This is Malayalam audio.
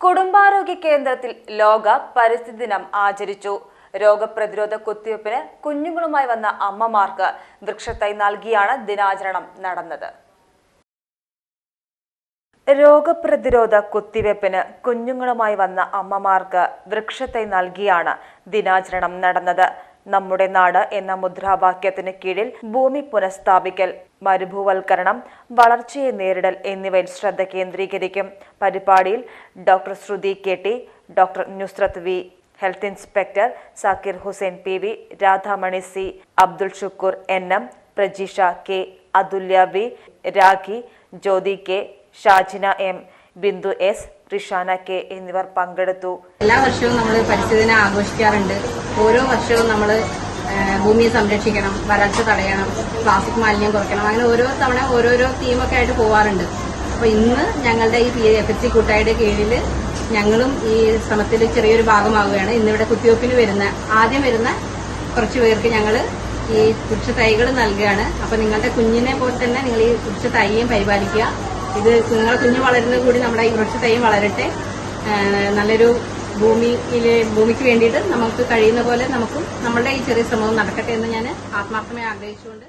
കുടുംബാരോഗ്യ കേന്ദ്രത്തിൽ ലോക പരിസ്ഥിതി ദിനം ആചരിച്ചു. രോഗപ്രതിരോധ കുത്തിവയ്പ്പിന് കുഞ്ഞുങ്ങളുമായി വന്ന അമ്മമാർക്ക് വൃക്ഷത്തൈ നൽകിയാണ് ദിനാചരണം നടന്നത്. രോഗപ്രതിരോധ കുത്തിവയ്പ്പിന് കുഞ്ഞുങ്ങളുമായി വന്ന അമ്മമാർക്ക് വൃക്ഷത്തൈ നൽകിയാണ് ദിനാചരണം നടന്നത്. നമ്മുടെ നാട് എന്ന മുദ്രാവാക്യത്തിന് കീഴിൽ ഭൂമി പുനഃസ്ഥാപിക്കൽ മരുഭൂവൽക്കരണം വളർച്ചയെ നേരിടൽ എന്നിവയിൽ ശ്രദ്ധ കേന്ദ്രീകരിക്കും. പരിപാടിയിൽ doctor Shruthi K T doctor Nusrath V health inspector Zakir Hussain P V Radhamani C Abdul Shukoor N M Prajeesha K Athulya V Rakhi Jyothi K Shajina M Bindu S Rishana K എന്നിവർ പങ്കെടുത്തു. എല്ലാ വർഷവും നമ്മൾ പരിസ്ഥിതിനെ ആഘോഷിക്കാറുണ്ട്. ഓരോ വർഷവും നമ്മൾ ഭൂമിയെ സംരക്ഷിക്കണം വരൾച്ച തടയണം പ്ലാസ്റ്റിക് മാലിന്യം കുറയ്ക്കണം അങ്ങനെ ഓരോ തവണ ഓരോരോ തീമൊക്കെ ആയിട്ട് പോവാറുണ്ട്. അപ്പൊ ഇന്ന് ഞങ്ങളുടെ ഈ എഫ് എസ് സി കൂട്ടായുടെ കീഴിൽ ഞങ്ങളും ഈ ശ്രമത്തിൽ ചെറിയൊരു ഭാഗമാവുകയാണ്. ഇന്ന് ഇവിടെ കുത്തിവയ്പ്പിന് വരുന്ന ആദ്യം വരുന്ന കുറച്ച് പേർക്ക് ഞങ്ങൾ ഈ വൃക്ഷ തൈകൾ നൽകുകയാണ്. അപ്പൊ നിങ്ങളുടെ കുഞ്ഞിനെ പോലെ തന്നെ നിങ്ങൾ ഈ വൃക്ഷ തൈയും പരിപാലിക്കുക. ഇത് കുഞ്ഞുങ്ങൾ കുഞ്ഞു വളരുന്നത് കൂടി നമ്മുടെ ഈ വൃക്ഷ തൈയും വളരട്ടെ. നല്ലൊരു ഭൂമിയിൽ ഭൂമിക്ക് വേണ്ടിയിട്ട് നമുക്ക് കഴിയുന്ന പോലെ നമുക്കും നമ്മളുടെ ഈ ചെറിയ ശ്രമവും നടക്കട്ടെ എന്ന് ഞാൻ ആത്മാർത്ഥമായി ആഗ്രഹിച്ചുകൊണ്ട്.